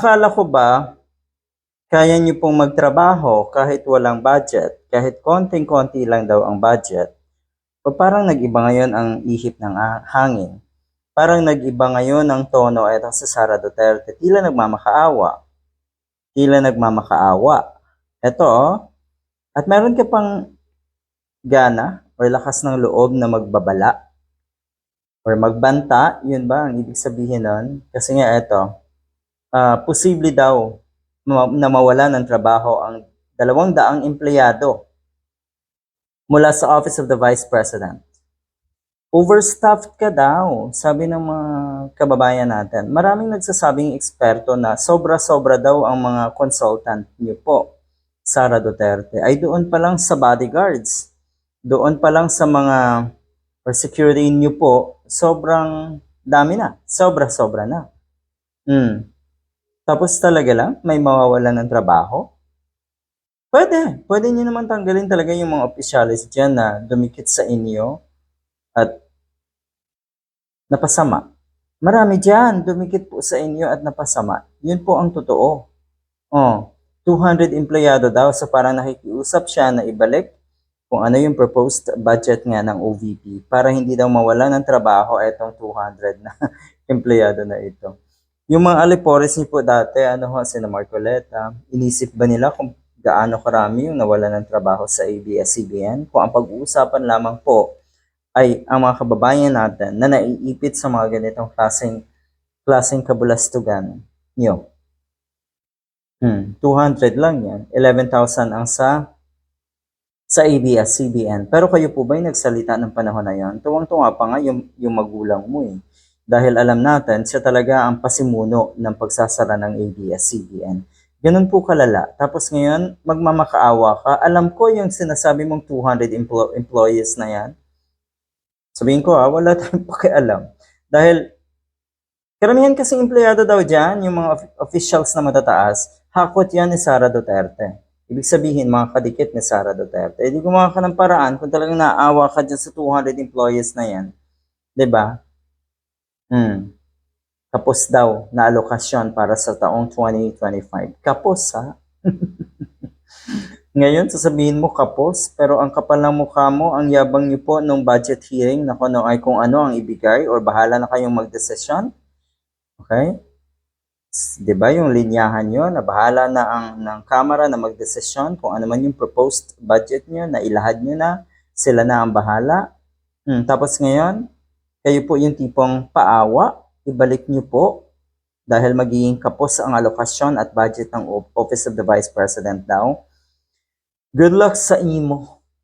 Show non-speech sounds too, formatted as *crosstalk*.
Akala ko ba, kaya niyo pong magtrabaho kahit walang budget, kahit konting-konti lang daw ang budget, o parang nag-iba ngayon ang ihip ng ah- hangin. Parang nag-iba ngayon ang tono etong sa Sara Duterte. Tila nagmamakaawa. Tila nagmamakaawa. Ito, oh. At meron ka pang gana or lakas ng loob na magbabala or magbanta, yun ba ang ibig sabihin nun? Kasi nga ito, ah, posible daw na mawala ng trabaho ang dalawang daang empleyado mula sa Office of the Vice President. Overstuffed ka daw, sabi ng mga kababayan natin. Maraming nagsasabing eksperto na sobra-sobra daw ang mga consultant niyo po, Sara Duterte. Ay doon pa lang sa bodyguards, doon pa lang sa mga or security niyo po, sobrang dami na. Sobra-sobra na. Hmm. Tapos talaga lang, may mawawalan ng trabaho? Pwede. Pwede nyo naman tanggalin talaga yung mga opisyalis dyan na dumikit sa inyo at napasama. Marami dyan, dumikit po sa inyo at napasama. Yun po ang totoo. Oh, 200 empleyado daw so parang nakikiusap siya na ibalik kung ano yung proposed budget nga ng OVP para hindi daw mawala ng trabaho etong 200 na *laughs* empleyado na ito. Yung mga alipores niyo po dati, ano ho, sina Marcoleta, inisip ba nila kung gaano karami yung nawala ng trabaho sa ABS-CBN? Kung ang pag-uusapan lamang po ay ang mga kababayan natin na naiipit sa mga ganitong klaseng, klaseng kabulastugan nyo. Hmm, 200 lang yan. 11,000 ang sa sa ABS-CBN. Pero kayo po ba yung nagsalita ng panahon na yon? Tuwang-tuwa pa nga yung, yung magulang mo eh. Dahil alam natin, siya talaga ang pasimuno ng pagsasara ng ABS-CBN. Ganun po kalala. Tapos ngayon, magmamakaawa ka. Alam ko yung sinasabi mong 200 emplo- employees na yan. Sabihin ko ha, wala tayong *laughs* pakialam. Dahil karamihan kasing empleyado daw dyan, yung mga of- officials na matataas, hakot yan ni Sara Duterte. Ibig sabihin, mga kadikit ni Sara Duterte. Hindi gumawa ka ng paraan kung talagang naawa ka dyan sa 200 employees na yan. 'Di ba? Hmm. Kapos daw na alokasyon para sa taong 2025. Kapos ha? *laughs* Ngayon, sasabihin mo kapos, pero ang kapal ng mukha mo, ang yabang niyo po nung budget hearing na kung ano ay kung ano ang ibigay or bahala na kayong magdesisyon. Okay? 'Di ba yung linyahan nyo na bahala na ang ng Kamara na magdesisyon kung ano man yung proposed budget nyo na ilahad nyo na, sila na ang bahala. Hmm, tapos ngayon, kayo po yung tipong paawa, ibalik nyo po dahil magiging kapos ang alokasyon at budget ng Office of the Vice President daw. Good luck sa imo.